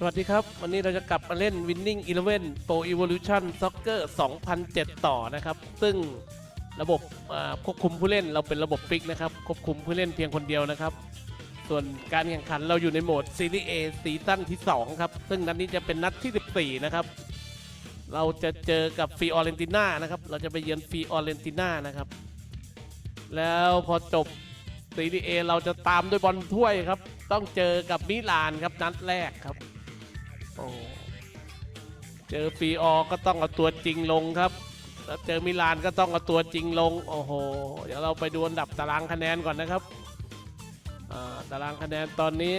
สวัสดีครับ วันนี้เราจะกลับมาเล่น Winning Eleven Pro Evolution Soccer 2007 ต่อนะครับ ซึ่งระบบควบคุมผู้เล่นเราเป็นระบบฟิกนะครับ ควบคุมผู้เล่นเพียงคนเดียวนะครับ ส่วนการแข่งขันเราอยู่ในโหมด Serie A ซีซั่นที่ 2 ครับ ซึ่งนัดนี้จะเป็นนัดที่ 14 นะครับ เราจะเจอกับฟีออเรนติน่านะครับ เราจะไปเยือนฟีออเรนติน่านะครับ แล้วพอจบซีรีเอเราจะตามด้วยบอลถ้วยครับ ต้องเจอกับมิลานครับนัดแรกครับ โอ้เจอฟีออก็ต้องเอาตัวจริงลงครับ แล้วเจอมิลานก็ต้องเอาตัวจริงลง โอ้โห เดี๋ยวเราไปดูอันดับตารางคะแนนก่อนนะครับตารางคะแนนตอนนี้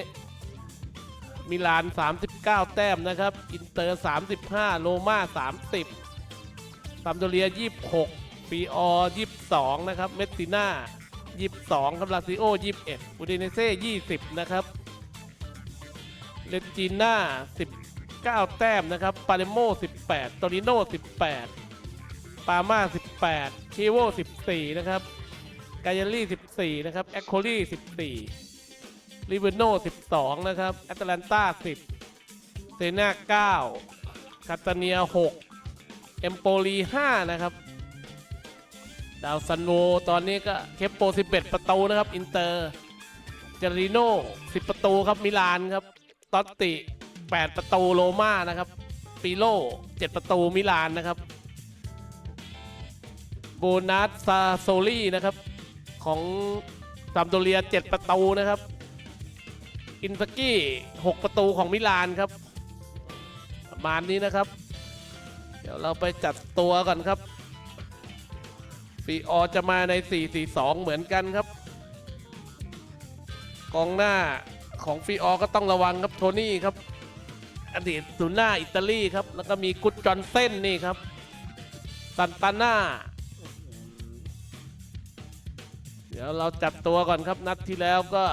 มิลาน 39 แต้มนะครับ อินเตอร์ 35 โรม่า 30ซัมโดเรีย 26ฟีออ22 นะครับ เมสติน่า 22ครับลาซิโอ 21อูดิเนเซ่ 20 นะครับเลนจีน่า 19 แต้มนะครับ ปาเลโม18ตอริโน18 ปาม่า18 ชิโว14 นะครับกายลี่ 14 นะครับ แอคโคลี่14 ลิเวโน12 นะครับ แอตแลนตา10 เซนา9คาตาเนีย 6 เอมโปลี5 นะครับ ดาวซันโวตอนนี้ก็เคปโป 11 ประตูนะครับ อินเตอร์ เจริโน่ 10 ประตูครับ มิลานครับ ตอตติ 8 ประตูโรม่านะครับปิโล7 ประตูมิลานนะครับโบนัสซาโซลี่นะครับ ของซัมโดเรีย 7 ประตูนะครับ อินสกี้ 6 ประตูของมิลานครับ ประมาณนี้นะครับ เดี๋ยวเราไปจัดตัวก่อนครับฟีออจะมาใน 4-4-2 เหมือนกันครับ กองหน้าของฟีออก็ต้องระวังครับโทนี่ครับ อดีตศูนย์หน้าอิตาลีครับ แล้วก็มีกุดจอนเส้นนี่ครับซันตาน่าเดี๋ยวเราจัดตัวก่อนครับนัดที่แล้วก็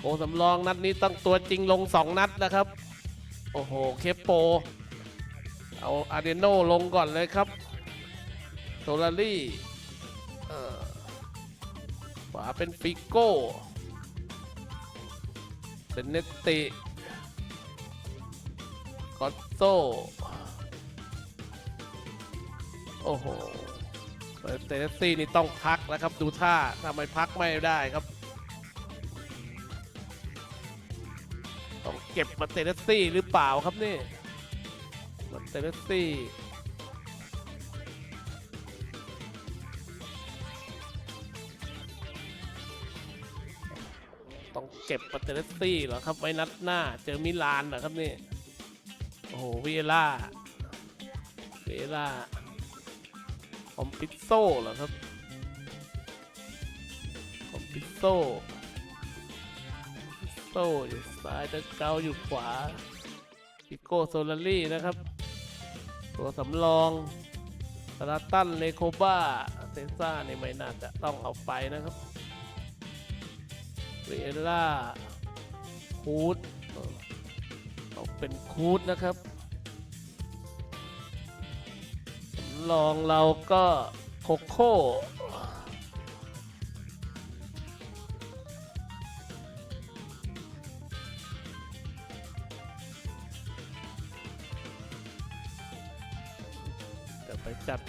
โอ้สำรองนัดนี้ต้องตัวจริงลง 2 นัดนะครับ โอ้โห เคปโป เอาอาเดโนลงก่อนเลยครับโซลารี่ขวาเป็นฟิโก้เป็นเนตติกอต โซโอ้โหเตเนสซี่นี่ต้องพักแล้วครับ ดูท่าทำไมพักไม่ได้ครับ ต้องเก็บมาเตเนสซี่หรือเปล่าครับนี่มาเตเนสซี่ต้องเก็บปัตเตอร์ซี่เหรอครับไว้นัดหน้า เจอมิลานเหรอครับนี่ โอ้โหวิเอล่าวิเอล่าคอมพิโซเหรอครับคอมพิโซโซอยู่ซ้ายตะเกาอยู่ขวาปิโก้โซลารี่นะครับ ตัวสำรองสลาตันเลโคบ้าเซซ่านี่ไม่น่าจะต้องเอาไปนะครับเวล่าคูดเออเอาเป็นคูดนะครับ รองเราก็โคโค่จะไปจัด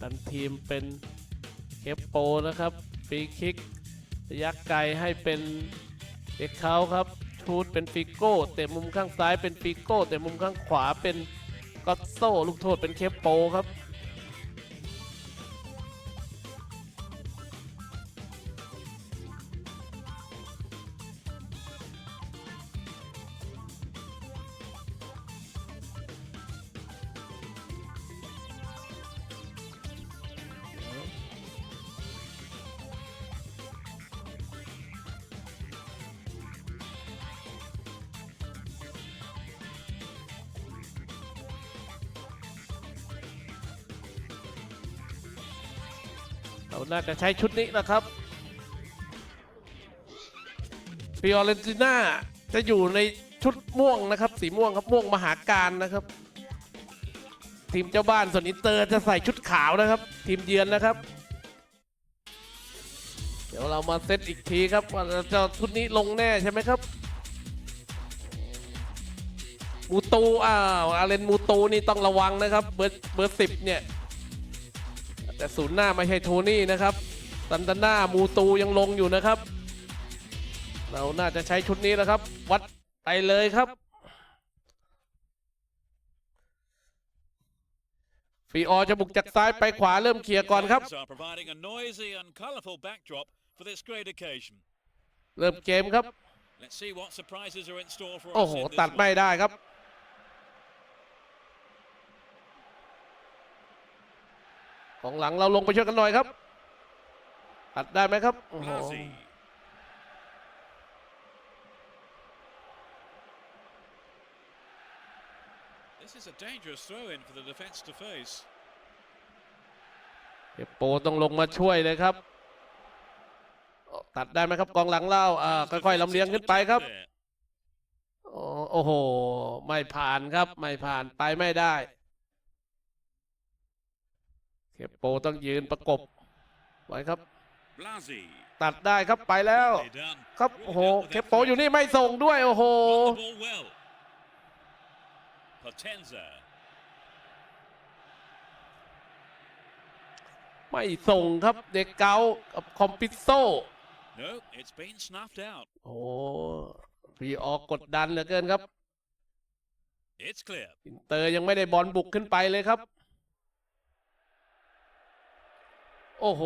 ตันทีมเป็นเคปโปนะครับฟรีคิกระยะไกลให้เป็นเด็กเขาครับ ทูธเป็นฟิโก้เตะมุมข้างซ้ายเป็นฟิโก้เตะมุมข้างขวาเป็นก็โซ่ลูกโทษเป็นเคปโปครับ เราน่าจะใช้ชุดนี้นะครับฟิออเรนติน่าจะอยู่ในชุดม่วงนะครับ สีม่วงครับม่วงมหาการนะครับ ทีมเจ้าบ้านส่วนอินเตอร์จะใส่ชุดขาวนะครับ ทีมเยือนนะครับ เดี๋ยวเรามาเซตอีกทีครับว่าจ้าชุดนี้ลงแน่ใช่ไหมครับมูตูอ้าวอาเลนมูตูนี่ต้องระวังนะครับ เบอร์เบอร์สิบเนี่ย แต่ศูนย์หน้าไม่ใช่โทนี่นะครับซันตาน่ามูตูยังลงอยู่นะครับ เราน่าจะใช้ชุดนี้แล้วครับ วัดไปเลยครับฟีออจะบุกจากซ้ายไปขวาเริ่มเคลียร์ก่อนครับ Fans are providing a noisy and colourful backdrop for this great occasion. เริ่มเกมครับ Let's see what surprises are in store for โอ้ us โห in this ตัดไม่ one. ได้ครับ ของหลังเราลงไปช่วยกันหน่อยครับตัดได้ไหมครับโอ้โห Blasi. This is a dangerous throw-in for the defence to face. เก็บโปต้องลงมาช่วยเลยครับ ตัดได้ไหมครับกองหลังเล่าอ่า Fans ค่อยๆ defence ลำเลียง into ขึ้นไปครับ attack there. โอ้โอ้โห ไม่ผ่านครับ ไม่ผ่านไปไม่ได้เก็บโปต้องยืนประกบไว้ครับ Blasi. ตัดได้ครับไปแล้ว They done. ครับ Really โอ้โห dealt with เก็บ that โปอยู่ threat. นี่ไม่ส่งด้วยโอ้โห Won the ball well. Potenza. ไม่ส่งครับเด็กเกากับคอมปิโซ No, it's been snuffed out. โอ้พีออกกดดันเหลือเกินครับ It's clear. อินเตอร์ยังไม่ได้บอลบุกขึ้นไปเลยครับ โอ้โห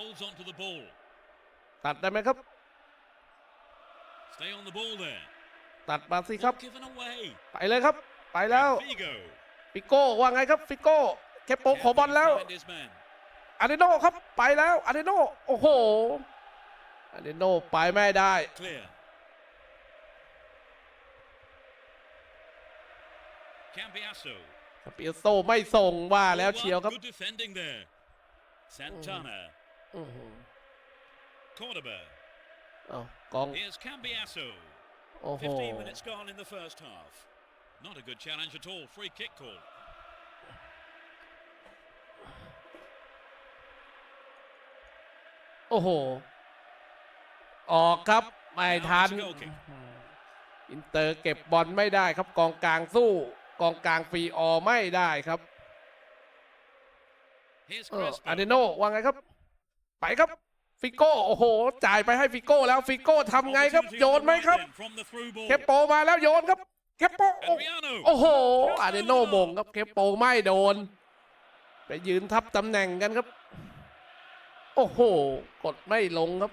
Holds on to the ball. ตัดได้ไหมครับ Stay on the ball there. ตัดมาสิครับ Not given away. ไปเลยครับ ไปแล้ว And Figo. ฟิโก้ว่าไงครับฟิโก้แคปโปขอบอลแล้ว Can't find his man. อาเดโนครับไปแล้วอาเดโนโอ้โหอาเดโนไปไม่ได้ Clear. Cambiasso. เปียโซไม่ส่งว่าแล้ว Well, เชียวครับ Good defending there. Santana. อื้อหือ Cordoba. เอากอง Here's Cambiasso. โอ้โห15 minutes gone in the first half. Not a good challenge at all. Free kick call. โอ้โหออกครับไม่ทัน Now it's a goal kick. อินเตอร์เก็บบอลไม่ได้ครับกองกลางสู้ กองกลางฟรีออไม่ได้ครับ Here's เออ Crespo. อาเดโนว่าไงครับ ไปครับ ฟิโก้ โอ้โห จ่ายไปให้ฟิโก้แล้วฟิโก้ทำไงครับ Opportunity โย on น the ไหม right ครับ then From the through ball. เคปโปมาแล้วโยนครับ เคปโปโอ้ Adriano. โอ้โห อาเดโนมงครับ เคปโปไม่โดน ไปยืนทับตำแหน่งกันครับ โอ้โห กดไม่ลงครับ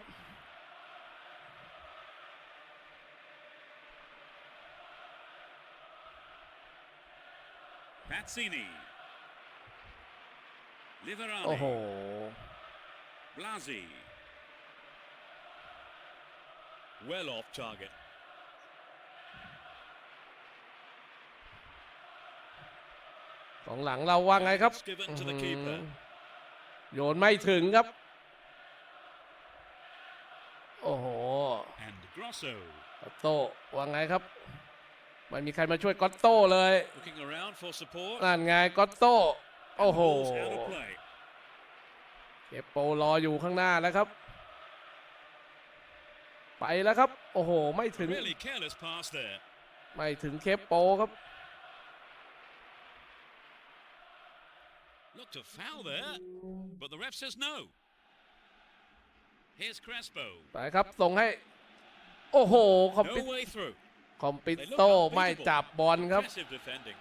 Pazzini. Liverani. โอ้โห Blasi. Well off target. ของหลังเราว่าไงครับ It's given to อื้ the อหื keeper. อโยนไม่ถึงครับ โอ้โห And Grosso. กอตโต้ว่าไงครับไม่มีใครมาช่วยกอตโต้เลย Looking around for support. นั่นไงกอตโต้ And โอ้ the โห ball's out of play. เก็บโปรออยู่ข้างหน้าแล้วครับ ไปแล้วครับ โอ้โห ไม่ถึง Really careless pass there. ไม่ถึงเคปโปครับ Looked a foul there, but the ref says no. Here's Crespo. ไปครับ ส่งให้ โอ้โห คอมปิ No way through. คอมปิโตไม่จับบอลครับ Impressive defending.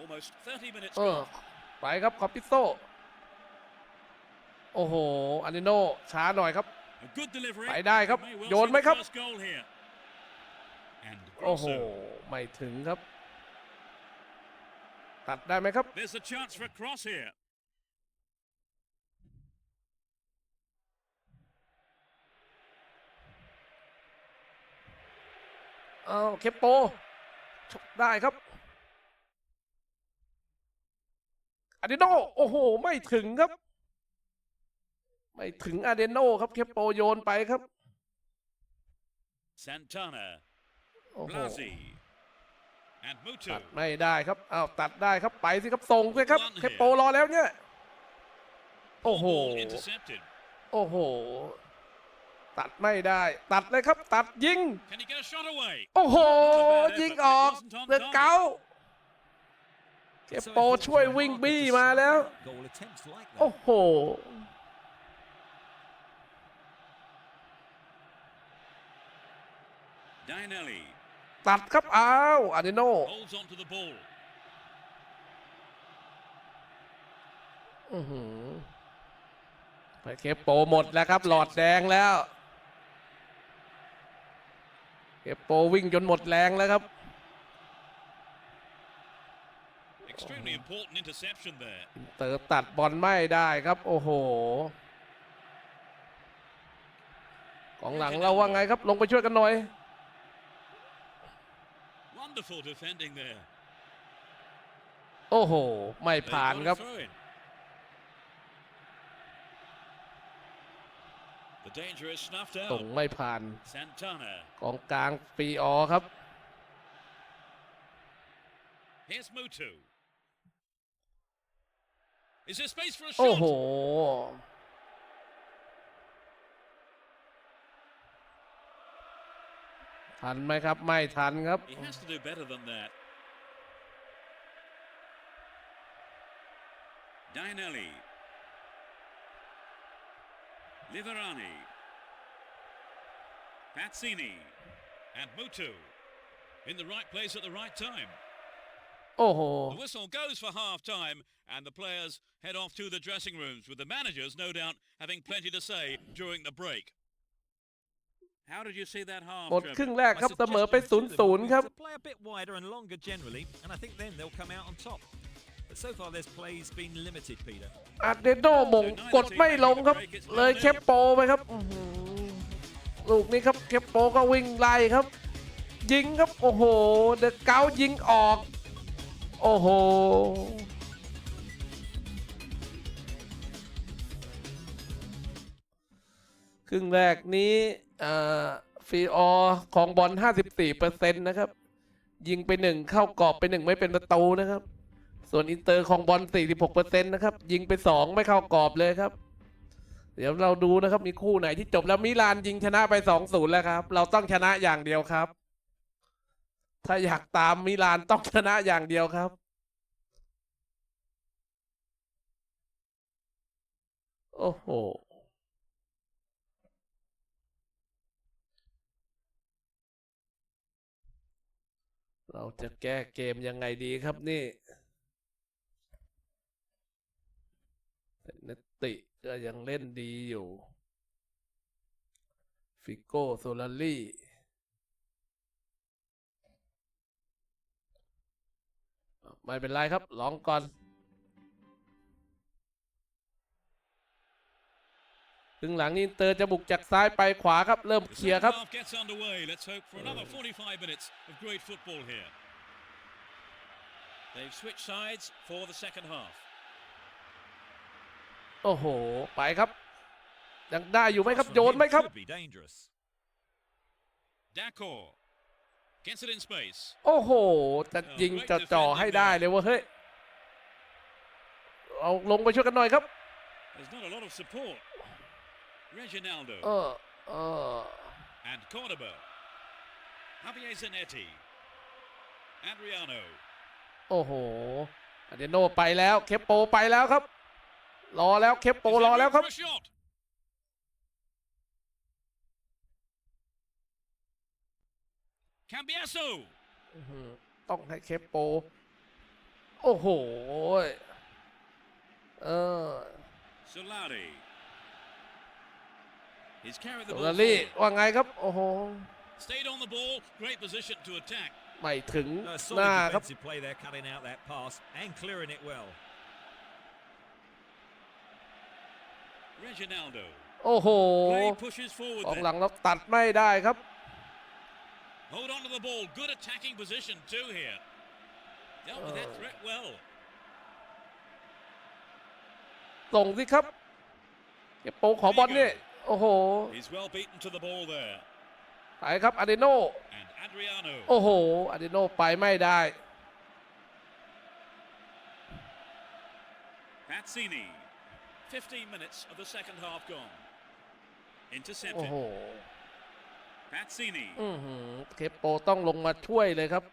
Almost 30 minutes เออ gone. ไปครับคอมปิโตโอ้โหอันดิโนช้าหน่อยครับ A good delivery. ไปได้ครับ May well โยน see ไหม the ครับ first goal here. And โอ้โห Grosso. ไม่ถึงครับ ตัดได้ไหมครับ There's a chance for a cross here. เอาเคปโปชกได้ครับ อาเดโนโอ้โห ไม่ถึงครับ ไม่ถึงอาเดโนครับเคปโปโยนไปครับ Santana. โอ้โห Blasi. And ตั Mutu. ดไม่ได้ครับอ้าวตัดได้ครับไปสิครับส่งสิครับเคปโปรอแล้วเนี่ย โอ้โห Ball intercepted. โอ้โห ตัดไม่ได้ ตัดเลยครับ ตัดยิง Can he get a shot away? โอ้โห ยิงออกเดอะเกา เก็บโปรช่วยวิ่งบี้มาแล้ว Goal attempts like โอ้ that. โห Dinelli ตัดครับ อ้าวอาดิโน holds on to the ball. อื้อหือไปเคปโปรหมดแล้วครับ หลอดแดงแล้วเคปโปรวิ่งจนหมดแรงแล้วครับ Extremely important interception there. เตอตัดบอลไม่ได้ครับ โอ้โหของหลังเราว่าไงครับ ลงไปช่วยกันหน่อย Wonderful defending there. โอ้โห ไม่ They've ผ่าน got a ครับ throw in. The danger is snuffed ส่ง out. ไม่ผ่าน Santana. กองกลางปีออครับ Here's Mutu. Is there space for a โอ้ shot? โห ทันไหมครับ ไม่ทันครับ He has to do better than that. Dinelli. Liverani. Pazzini. And Mutu. In the right place at the right time. โอ้โห The whistle goes for half time, and the players head off to the dressing rooms, with the managers, no doubt, having plenty to say during the break. How did you see that half? หมด Trevor? ครึ่งแรก I ครับเส suggest มอไป the two of them 0-0ครับ to play a bit wider and longer generally, and I think then they'll come out on top. But so far, their play's been limited, Peter. อาร์เดโนมงกดไม่ลงครับ เลยเคปโปไปครับอื้อหือลูกนี้ครับเคปโปก็วิ่งไล่ครับ ยิงครับ โอ้โห เดอะเกายิงออก โอ้โห ครึ่งแรกนี้ฟีออของบอล 54%นะครับ ยิงไปหนึ่งเข้ากรอบไปหนึ่งไม่เป็นประตูนะครับ ส่วนอินเตอร์ของบอล 46%นะครับ ยิงไป2ไม่เข้ากรอบเลยครับ เดี๋ยวเราดูนะครับ มีคู่ไหนที่จบแล้วมิลานยิงชนะไป 2-0 แล้วครับ เราต้องชนะอย่างเดียวครับ ถ้าอยากตามมิลานต้องชนะอย่างเดียวครับ โอ้โห เราจะแก้เกมยังไงดีครับนี่เนตติก็ยังเล่นดีอยู่ ฟิโก้โซลารี่ ไม่เป็นไรครับ ลองก่อน ถึงหลังอินเตอร์จะบุกจากซ้ายไปขวาครับ เริ่ม The เคลียร์ครับ second half gets underway. Let's hope for another 45 minutes of great football here. They've switched sides for the second half. โอ้โห ไปครับ ยังได้อยู่ไหมครับ Cross โย from นไหม him ครับ could โอ้โห จะยิงจะจ่อให้ได้เลยเว่าเฮ้ย เอาลงไปช่วยกันหน่อยครับ There's not a lot of support. Reginaldo เออเออ and Cordoba. Javier Zanetti. Adriano. โอ้โหอเดโนไปแล้ว เคปโปไปแล้วครับ รอแล้ว เคปโป Is there รอ room แล้วครับ for a shot? Cambiaso. อื้อหือต้องให้เคปโป โอ้โห เออ Solari. He's carried โซ the ลา ball รี่ forward. ว่าไงครับ โอ้โห Stayed on the ball. Great position to attack. ไม่ถึง No, หน้า solid ครับ defensive play there, cutting out that pass and clearing it well. Reginaldo. โอ้โห Play pushes forward ของ then. หลังเราตัดไม่ได้ครับ Hold on to the ball. Good attacking position too here. Dealt with that threat well. ส่งสิครับเก็บโปขอบอลนี่ โอ้โห He's well beaten to the ball there. ไปครับอาเดโน And Adriano. โอ้โหอาเดโนไปไม่ได้ Pazzini. 15 minutes of the second half gone. โอ้ Intercepted. โห อือหือเคปโปต้องลงมาช่วยเลยครับ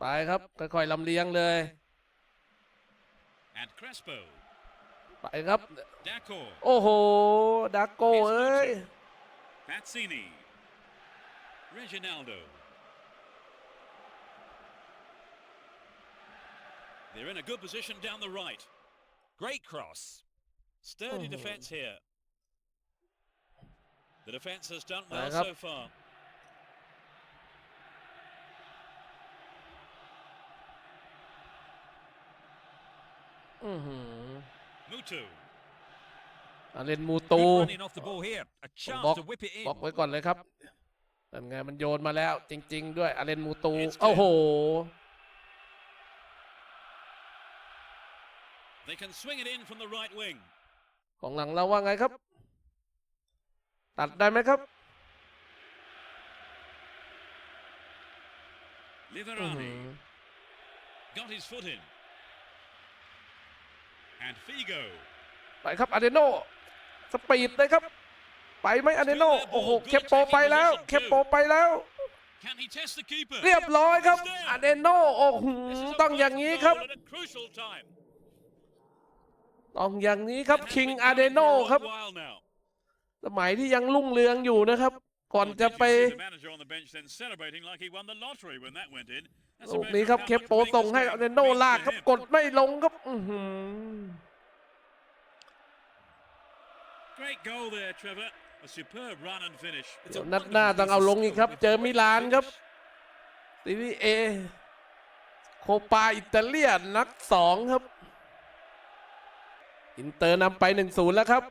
ไปครับค่อยๆลำเลียงเลยไปครับ โอ้โหดักโกเอ้ย Pazzini Reginaldo They're in a good position down the right. Great cross. Sturdy defense here. The defense has done well so far. อือหือ Mutu. อะเล่นมูตู Good running off the ball here. A บล็อก chance to whip it บล็อก in. ไว้ก่อนเลยครับเป็นไงมันโยนมาแล้ว จริง ๆ ด้วยอาเลนมูตู It's clear. โอ้โห They can swing it in from the right wing. ของหลังเราว่าไงครับ ตัดได้ไหมครับลิเวอรานี got his foot in and Figo ไปครับอาเดโนสปีดเลยครับ ไปไหมอาเดโนโอ้โหเคปโปไปแล้วเคปโปไปแล้ว เรียบร้อยครับอาเดโนโอ้โหต้องอย่างนี้ครับต้องอย่างนี้ครับคิงอาเดโนครับ สมัยที่ยังรุ่งเรืองอยู่นะครับ ก่อนจะไปลูกนี้ครับเคปโปส่งให้เนโนลากครับกดไม่ลงครับอืนัดหน้าต้องเอาลงอีกครับ เจอมิลานครับทีนี้เอโคปาอิตาเลียนนัดสองครับ อินเตอร์นำไปหนึ่งศูนย์แล้วครับ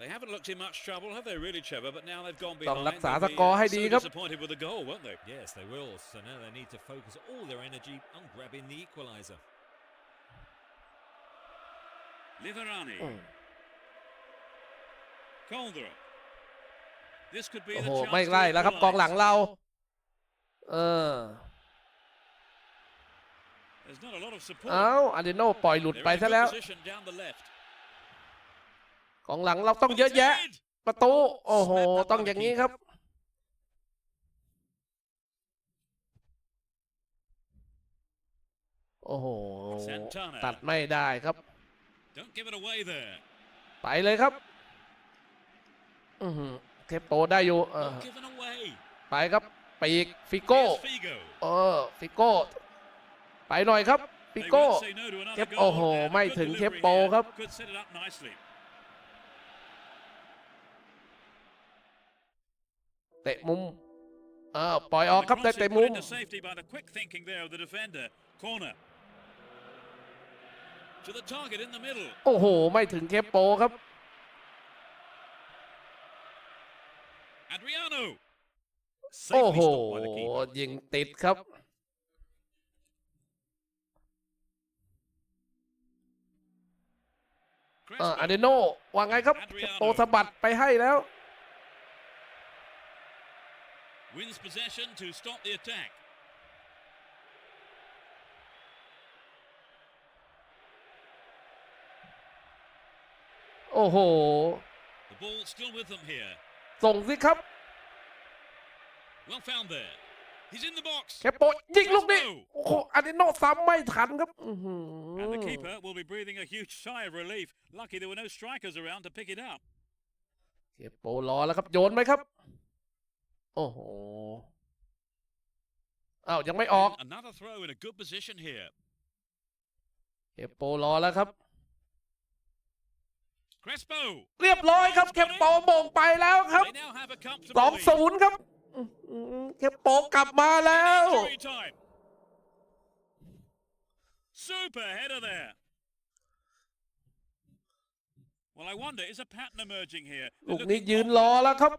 They haven't looked in much trouble, have they really, Trevor? But now they've gone behind. ต้องรักษาสกอร์ให้ดีครับ disappointed with the goal, weren't they? Yes, they will. So now they need to focus all their energy on grabbing the equaliser. Liverani. Caldera. This could be โอ้ the โห chance ไม่ to ไล่แล้วครับ กองหลัง equalise. เรา เออ There's not a lot of support. เอ้าอาร์เดโนปล่อยหลุด They're ไป in a ซะ good แล้ว position down the left. ของหลังเราต้องเยอะแยะ ประตู โอ้โห ต้องอย่างนี้ครับโอ้โห ตัดไม่ได้ครับ ไปเลยครับเทปโตได้อยู่ไปครับปีกฟิโก้เออฟิโก้ ไปหน่อยครับฟิโก้เทปโอ้โห ไม่ถึงเทปโปครับ เตะมุมเออปล่อยออกครับเตะมุมโอ้โห ไม่ถึงเคปโปครับโอ้โห ยิงติดครับอาเดโนว่าไงครับโตสะบัดไปให้แล้ว Wins possession to stop the attack. Oh ho! The ball still with them here. Well found there. He's in the box. แคปโปยิงลูกนี้โอ้โหอันนี้นอกซ้ำไม่ทันครับ อื้อหือ And the keeper will be breathing a huge sigh of relief. Lucky there were no strikers around to pick it up. เก็บโปรอแล้วครับ โยนไหมครับ โอ้โหอ้าวยังไม่ออก Another throw in a good position here. เก็บโปรอแล้วครับ Crespo. เรียบร้อยครับเก็บโปมงไปแล้วครับ They now have a สอง comfortable ศู lead. นย์ครับเก็บโปกลับมาแล้ว Injury time. Super header there. Well, I wonder, is a pattern emerging here? ลู They're กนี้ looking ยืนรอแล้วครับ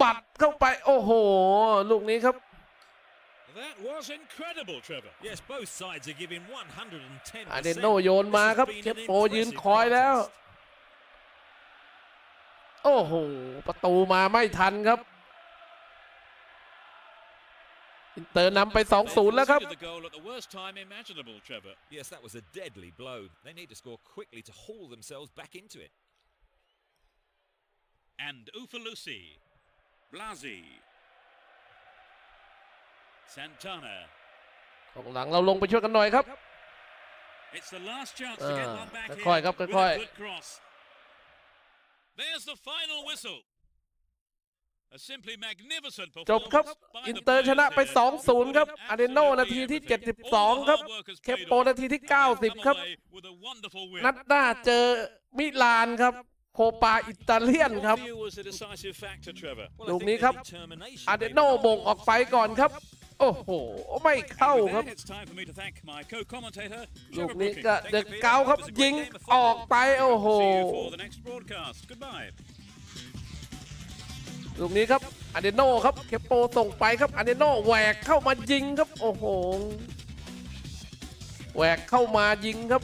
บัดเข้าไป โอ้โห ลูกนี้ครับ That was incredible, Trevor. Yes, both sides are giving 110%. อาเดนโนโยนมาครับเทปโปยืนคอยแล้ว โอ้โห ประตูมาไม่ทันครับ อินเตอร์นำไป 2-0 แล้วครับ The goal at the worst time imaginable, Trevor. Yes, that was a deadly blow. They need to score quickly to haul themselves back into it. And Ufalusi ค่อย here ๆครับ with ค่อย a good cross. There's the final whistle. A simply magnificent จบครับ performance by อิน the เตอร์ช players นะไป here. 2-0 ครับ Doing อาเดโน absolutely นาทีที่ everything. All 72 the ครับ hard work has เคป paid โป off. นาทีที่ And they've come 90 ครับ away with a wonderful win. นัดหน้าเจอมิลานครับ โคปาอิตาเลียนครับ What for you was the decisive factor, Trevor? Well, I ลูก think นี้ the ครับ determination อาเด made โน the บ่งออกไปก่อนครับ โอ้โห ไม่เข้า And with ครับ that, it's time for me to thank my co-commentator, ลูก Trevor นี้ Brooking. ก็ Thank เด็ you ก for your เกา help. ครับ It was a ยิง great game of ออก football. ไป โอ้โห See you for the next broadcast. Goodbye. ลูกนี้ครับอาเดโนครับ เคปโปส่งไปครับอาเดโนแหวกเข้ามายิงครับ โอ้โห แหวกเข้ามายิงครับ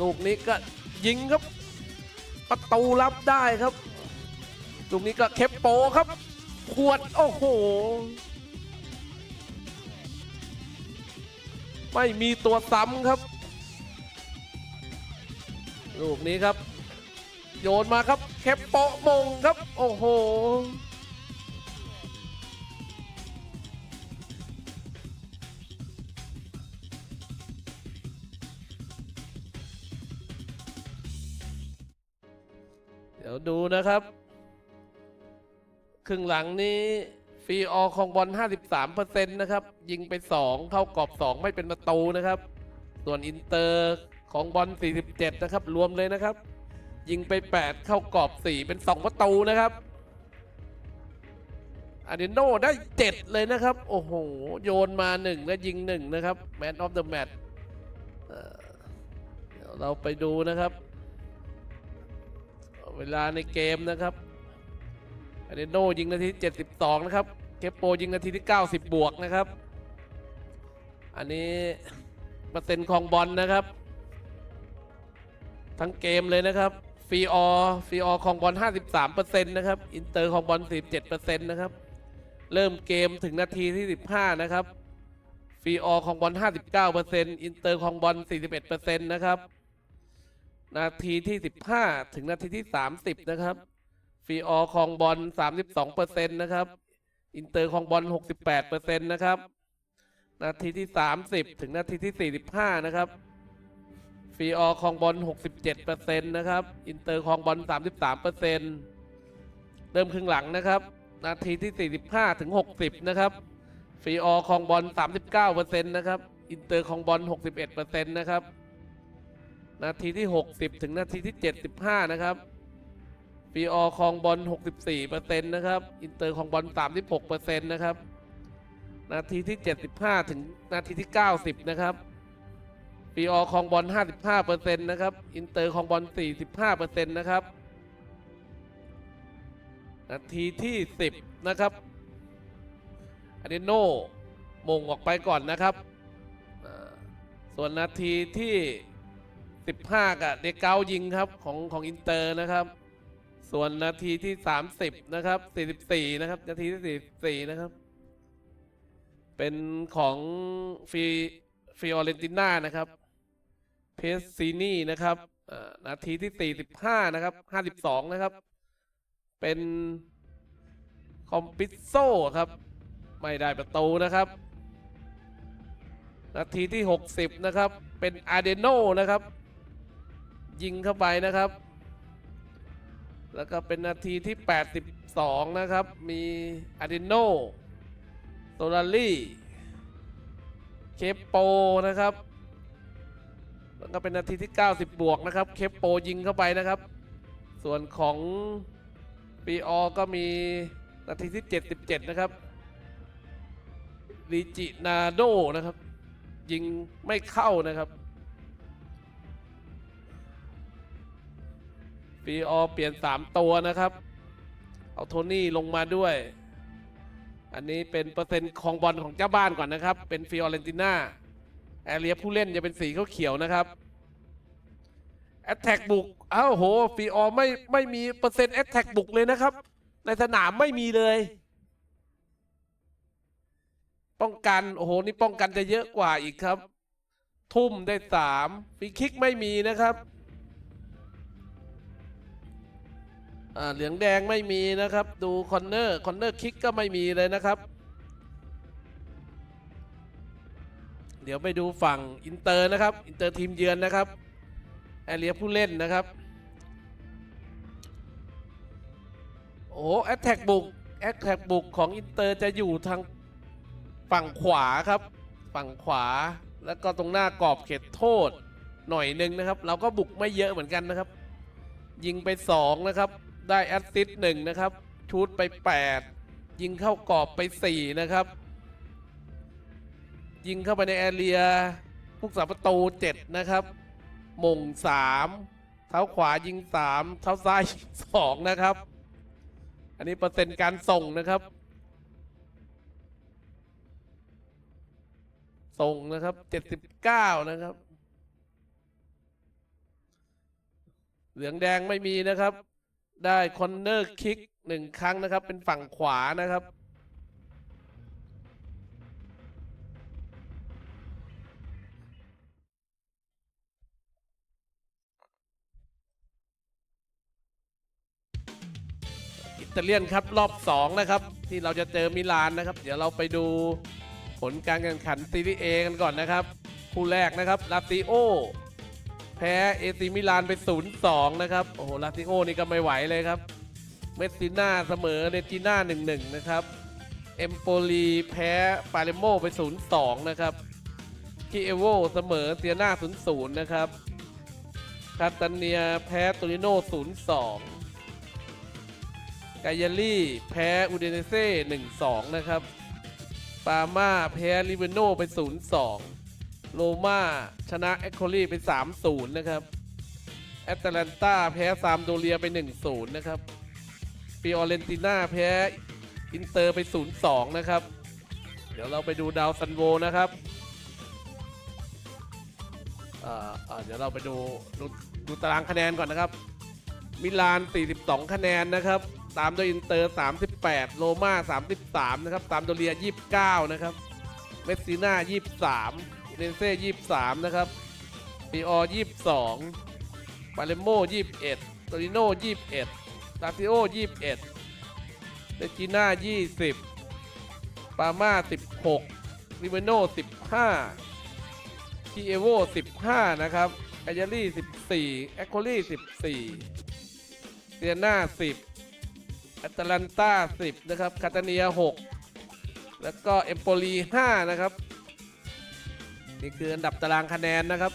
ลูกนี้ก็ยิงครับ ประตูรับได้ครับลูกนี้ก็เคปโปครับขวดโอ้โห ไม่มีตัวซ้ำครับ ลูกนี้ครับ โยนมาครับ เคปโปมงครับ โอ้โห ดี๋ยวดูนะครับ ครึ่งหลังนี้ฟรีออของบอล 53%นะครับ ยิงไป 2 เข้ากรอบ 2 ไม่เป็นประตูนะครับ ส่วนอินเตอร์ของบอล 47 นะครับ รวมเลยนะครับ ยิงไป 8 เข้ากรอบ 4 เป็น 2 ประตูนะครับอาเดโนได้ 7 เลยนะครับ โอ้โห โยนมา 1 และยิง 1 นะครับแมนออฟเดอะแมตเดี๋ยวเราไปดูนะครับ เวลาในเกมนะครับอาเดโนยิงนาที 72 นะครับ เคปโปยิงนาทีที่ 90 บวกนะครับ อันนี้เปอร์เซ็นต์ของบอลนะครับ ทั้งเกมเลยนะครับฟีออฟีออของบอล 53%นะครับ อินเตอร์ของบอล 47%นะครับ เริ่มเกมถึงนาทีที่ 15 นะครับฟีออของบอล 59%อินเตอร์ของบอล 41%นะครับ นาทีที่ 15 ถึงนาทีที่ 30 นะครับฟีออของบอล32%นะครับ อินเตอร์ของบอล68%นะครับ นาทีที่ 30 ถึงนาทีที่ 45 นะครับฟีออของบอล67%นะครับ อินเตอร์ของบอล33%เริ่มครึ่งหลังนะครับ นาทีที่ 45 ถึง 60 นะครับฟีออของบอล39%นะครับ อินเตอร์ของบอล61%นะครับ นาทีที่ 60 ถึงนาทีที่ 75 นะครับฟีออของบอล 64%นะครับ อินเตอร์ของบอล 36%นะครับ นาทีที่ 75 ถึงนาทีที่ 90 นะครับฟีออของบอล 55%นะครับ อินเตอร์ของบอล 45%นะครับ นาทีที่ 10 นะครับอเดโนมงออกไปก่อนนะครับ ส่วนนาทีที่ 15 กับเดเกายิงครับของของอินเตอร์นะครับ ส่วนนาทีที่ 30 นะครับ 44 นะครับ นาทีที่ 44 นะครับ เป็นของฟีฟิออเรนติน่านะครับเพสซีนี่นะครับนาทีที่ 45 นะครับ 52 นะครับ เป็นคอมปิโซครับ ไม่ได้ประตูนะครับ นาทีที่ 60 นะครับ เป็นอาเดโนนะครับ ยิงเข้าไปนะครับ แล้วก็เป็นนาทีที่ 82 นะครับ มีอาเดโนโซลารี่เคปโปนะครับ แล้วก็เป็นนาทีที่ 90 บวกนะครับ เคปโปยิงเข้าไปนะครับ ส่วนของปีออก็มีนาทีที่ 77 นะครับลิจินาโดนะครับ ยิงไม่เข้านะครับ ปีออเปลี่ยน 3 ตัวนะครับ เอาโทนี่ลงมาด้วย อันนี้เป็นเปอร์เซ็นต์ของบอลของเจ้าบ้านก่อนนะครับ เป็นฟิออเรนติน่าแอเรียผู้เล่นจะเป็นสีเขียวๆนะครับแอตแทกบุกอ้าวโหฟีออไม่ไม่มีเปอร์เซ็นต์แอตแทกบุกเลยนะครับ ในสนามไม่มีเลย ป้องกัน โอ้โห นี่ป้องกันจะเยอะกว่าอีกครับ ทุ่มได้สามฟรีคิกไม่มีนะครับ เหลืองแดงไม่มีนะครับ ดูคอนเนอร์คอนเนอร์คิกก็ไม่มีเลยนะครับ เดี๋ยวไปดูฝั่งอินเตอร์นะครับ อินเตอร์ทีมเยือนนะครับแอเรียผู้เล่นนะครับ โอ้แอตแทกบุกแอตแทกบุกของอินเตอร์จะอยู่ทางฝั่งขวาครับ ฝั่งขวาแล้วก็ตรงหน้ากรอบเขตโทษหน่อยหนึ่งนะครับ เราก็บุกไม่เยอะเหมือนกันนะครับ ยิงไป 2 นะครับ ได้แอสซิสต์หนึ่งนะครับ ชูดไป 8 ยิงเข้ากรอบไป 4 นะครับ ยิงเข้าไปในแอเรียผู้สาประตู 7 นะครับ มง 3 เท้าขวายิง 3 เท้าซ้ายยิง2นะครับ อันนี้เปอร์เซ็นต์การส่งนะครับ ส่งนะครับ 79 นะครับ เหลืองแดงไม่มีนะครับ ได้คอนเนอร์คิกหนึ่งครั้งนะครับ เป็นฝั่งขวานะครับ อิตาเลียนครับรอบ 2 นะครับ ที่เราจะเจอมิลานนะครับ เดี๋ยวเราไปดูผลการแข่งขันซีรีส์เอกันก่อนนะครับ คู่แรกนะครับลาติโอ แพ้เอซีมิลานไป 0-2 นะครับ โอ้โห ลาติโอนี่ก็ไม่ไหวเลยครับ เมสซิน่าเสมอเนจิน่า 1-1 นะครับ เอมโปลีแพ้ปาเลโมไป 0-2 นะครับคิเอโวเสมอเซียนา0-0 นะครับคาตาเนียแพ้โตริโน0-2 กายาลี่แพ้อูเดเนเซ่ 1-2 นะครับ ปาม่าแพ้ลิเวโนไป 0-2 โรม่าชนะเอ็กโคลีไป 3-0 นะครับ แอตแลนตาแพ้ซามโดเรียไป 1-0 นะครับฟิออเรนติน่าแพ้อินเตอร์ไป 0-2 นะครับ เดี๋ยวเราไปดูดาวซันโวนะครับเดี๋ยวเราไปดูดูดูตารางคะแนนก่อนนะครับ มิลาน 42 คะแนนนะครับ ตามด้วยอินเตอร์ 38 โรม่า 33 นะครับ ตามโดเรีย 29 นะครับ เมสซิน่า 23 เรนเซ่ยี่สามนะครับปีออยี่สองปาเลโม่ยี่สิบเอ็ดโตริโน่ยี่สิบเอ็ดลาซิโอยี่สิบเอ็ดเดจิน่ายี่สิบปาม่าสิบหกริเวโน่สิบห้าทีเอโว่สิบห้านะครับไอเจลี่สิบสี่แอคโคลี่สิบสี่เซียนาสิบแอตแลนต้าสิบนะครับ คาตาเนียหกแล้วก็เอมโปลีห้านะครับ นี่คืออันดับตารางคะแนนนะครับ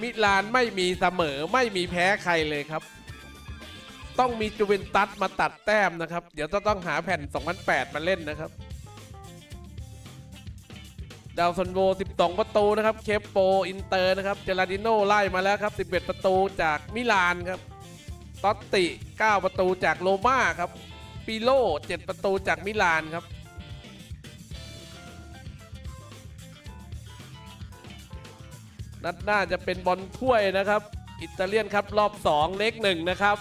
มิลานไม่มีเสมอไม่มีแพ้ใครเลยครับ ต้องมีจูเวนตัสมาตัดแต้มนะครับ เดี๋ยวจะต้องหาแผ่น 2008 มาเล่นนะครับ ดาวซันโว 12 ประตูนะครับ เคปโป อินเตอร์นะครับ เจลาดิโนไล่มาแล้วครับ 11 ประตูจากมิลานครับตอตติ 9 ประตูจากโรม่าครับปิโล 7 ประตูจากมิลานครับ นัดหน้าจะเป็นบอลถ้วยนะครับ อิตาเลียนครับรอบ 2 เล็กหนึ่งนะครับ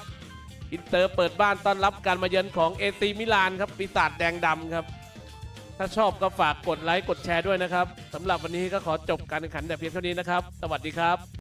อินเตอร์เปิดบ้านต้อนรับการมาเยือนของเอซีมิลานครับปีศาจแดงดำครับ ถ้าชอบก็ฝากกดไลค์กดแชร์ด้วยนะครับสำหรับวันนี้ก็ขอจบการแข่งขันแต่เพียงเท่านี้นะครับ สวัสดีครับ